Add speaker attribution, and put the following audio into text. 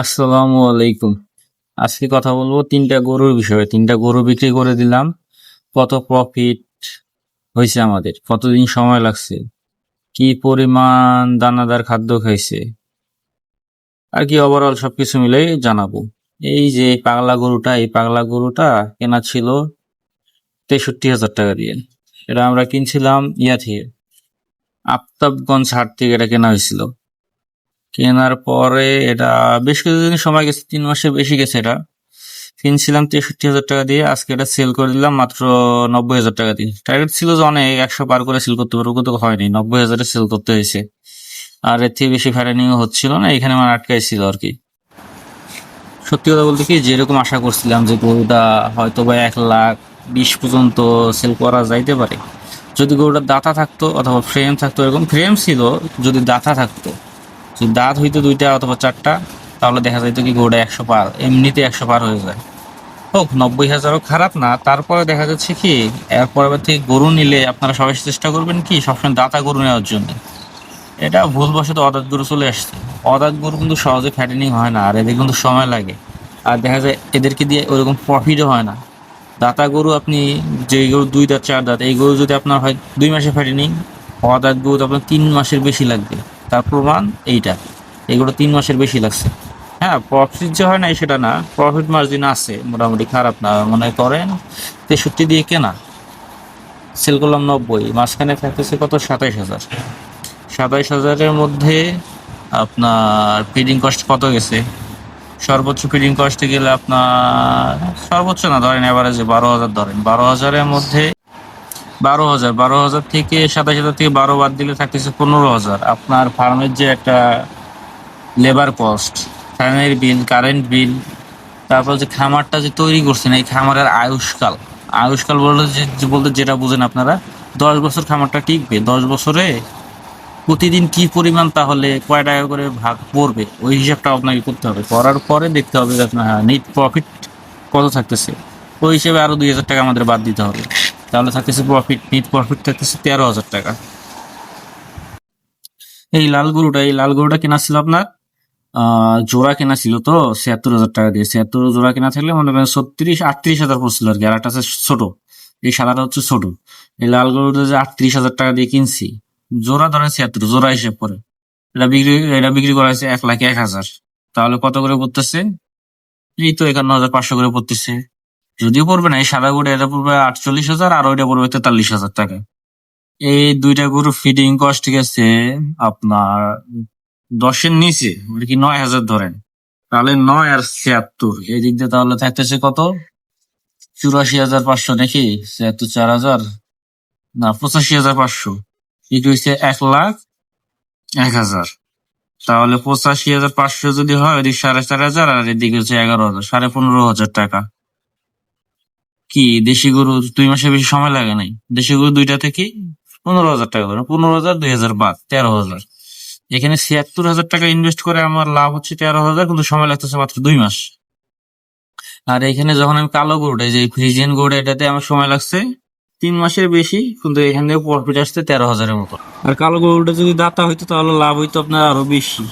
Speaker 1: আসসালামু আলাইকুম। আজকে কথা বলব তিনটা গরুর বিষয়ে। তিনটা গরু বিক্রি করে দিলাম। কত প্রফিট হয়েছে আমাদের? কতদিন সময় লাগছে? কি পরিমাণ দানাদার খাদ্য খাইছে? আর কি ওভারঅল সবকিছু মিলে জানাব। এই যে পাগলা গরুটা, এই পাগলা গরুটা কেনা ছিল তেষট্টি হাজার টাকা দিয়ে। এটা আমরা কিনছিলাম ইয়া থেকে আফতাবগঞ্জ হাট থেকে এটা কেনা হয়েছিল। কেনার পরে এটা বেশ কিছুদিন সময় গেছে, তিন মাসের বেশি গেছে এটা। কিনছিলাম তেষট্টি হাজার টাকা দিয়ে, আজকে এটা সেল করে দিলাম মাত্র নব্বই হাজার টাকা দিয়ে। টার্গেট ছিল যে অনেক, একশো পার করে সেল করতে পারব, কিন্তু হয়নি, নব্বই হাজারে সেল করতে হয়েছে। আর এর থেকে বেশি ফ্যারানিং হচ্ছিল না, এখানে আমার আটকাই ছিল আর কি। সত্যি কথা বলতে কি, যেরকম আশা করছিলাম যে গরুটা হয়তো বা এক লাখ বিশ পর্যন্ত সেল করা যাইতে পারে। যদি গরুটার দাতা থাকতো অথবা ফ্রেম থাকতো, এরকম ফ্রেম ছিল, যদি দাতা থাকতো যদি দাঁত হইতো দুইটা অথবা চারটা, তাহলে দেখা যাইতো কি গরুটা একশো পার, এমনিতে একশো পার হয়ে যায়। হোক, নব্বই হাজারও খারাপ না, তারপরে দেখা যাচ্ছে কি এর পরের থেকে গরু নিলে আপনারা সবাই চেষ্টা করবেন কি, সবসময় দাতা গরু নেওয়ার জন্য। এটা ভুলবশত অদাত গরু চলে আসছে। অদাত গরু কিন্তু সহজে ফ্যাটেনিং হয় না, আর এদের কিন্তু সময় লাগে। আর দেখা যায় এদেরকে দিয়ে ওরকম প্রফিটও হয় না। দাতা গরু আপনি যে গরু দুই দাঁত, চার দাঁত, এই গরু যদি আপনার হয় দুই মাসে ফ্যাটেনিং অদাত গরু তো আপনার তিন মাসের বেশি লাগবে। তার প্রমাণ এইটা। এগুলো তিন মাসের বেশি লাগছে। হ্যাঁ প্রফিট যে হয় না সেটা না প্রফিট মার্জিন আছে, মোটামুটি খারাপ না, মনে করেন তেষট্টি দিয়ে কেনা। সেল করলাম নব্বই, মাঝখানে থাকতেছে কত? সাতাইশ হাজার। সাতাইশ হাজারের মধ্যে আপনার ফিডিং কস্ট কত গেছে? সর্বোচ্চ ফিডিং কস্টে গেলে আপনার, সর্বোচ্চ না, ধরেন এভারেজে বারো হাজার ধরেন। বারো হাজারের মধ্যে বারো হাজার। বারো হাজার থেকে সাতাশ হাজার থেকে বারো বাদ দিলে থাকতেছে পনেরো হাজার। আপনার ফার্মের যে একটা লেবার কস্ট ফ্যানের বিল কারেন্ট বিল তারপর যে খামারটা যে তৈরি করছেন, এই খামারের আয়ুষ্কাল। আয়ুষ্কাল বলতে বলতে যেটা বুঝেন আপনারা, দশ বছর খামারটা টিকবে। দশ বছরে প্রতিদিন কি পরিমাণ তাহলে কয় টাকা করে ভাগ পড়বে? ওই হিসাবটা আপনাকে করতে হবে। করার পরে দেখতে হবে আপনার নেট প্রফিট কত থাকতেছে। ওই হিসেবে আরও দুই হাজার টাকা আমাদের বাদ দিতে হবে। তাহলে থাকতেছে প্রফিট নেট প্রফিট থাকতেছে তেরো হাজার টাকা। এই লাল গরুটা, এই লাল গরুটা কেনা ছিল আপনার জোড়া কেনা ছিল তো, ছিয়াত্তর হাজার টাকা দিয়ে। ছিয়াত্তর জোড়া কেনা থাকলে মনে করেন ছত্রিশ, আটত্রিশ হাজার পড়ছিল আর কি, আর একটা হচ্ছে ছোট। এই সাদাটা হচ্ছে ছোট। এই লাল গরুটা যে আটত্রিশ হাজার টাকা দিয়ে কিনছি, জোড়া ধরেন ছিয়াত্তর, জোড়া হিসেব করে। এটা বিক্রি এটা বিক্রি করা হয়েছে এক লাখ এক হাজার। তাহলে কত করে পড়তেছে? এই তো একান্ন হাজার পাঁচশো করে পড়তেছে। যদিও পড়বে না, এই সাদা গরু এটা পড়বে আটচল্লিশ হাজার আর ওইটা পড়বে তেতাল্লিশ হাজার টাকা। এই দুইটা গরু ফিডিং কস্ট গেছে আপনার দশের নিচে মানে কি নয় হাজার ধরেন। তাহলে নয় আর ছিয়াত্তর, এই দিক দিয়ে তাহলে থাকতেছে কত? চুরাশি হাজার পাঁচশো নাকি? ছিয়াত্তর চার হাজার? না, পঁচাশি হাজার পাঁচশো। এটি হচ্ছে এক লাখ এক হাজার। তাহলে পঁচাশি হাজার পাঁচশো যদি হয় ওইদিকে সাড়ে চার হাজার আর এদিকে হচ্ছে এগারো হাজার, সাড়ে পনেরো হাজার টাকা। কি দেশি গরু দুই মাসের বেশি সময় লাগে নাই? দেশি গরু দুইটা থেকে পনেরো হাজার টাকা করে। পনেরো হাজার, দুই হাজার বাদ, তেরো হাজার। এখানে ছিয়াত্তর হাজার টাকা ইনভেস্ট করে আমার লাভ হচ্ছে তেরো হাজার, কিন্তু সময় লাগতেছে মাত্র দুই মাস। আর এখানে যখন আমি কালো গরুটা যে ফ্রিজিয়ান গরুটা, এটাতে আমার সময় লাগছে তিন মাসের বেশি, কিন্তু এখান থেকে প্রফিট আসছে তেরো হাজারের মতো। আর কালো গরুটা যদি দাতা হইতো, তাহলে লাভ হইতো আপনার আরও বেশি।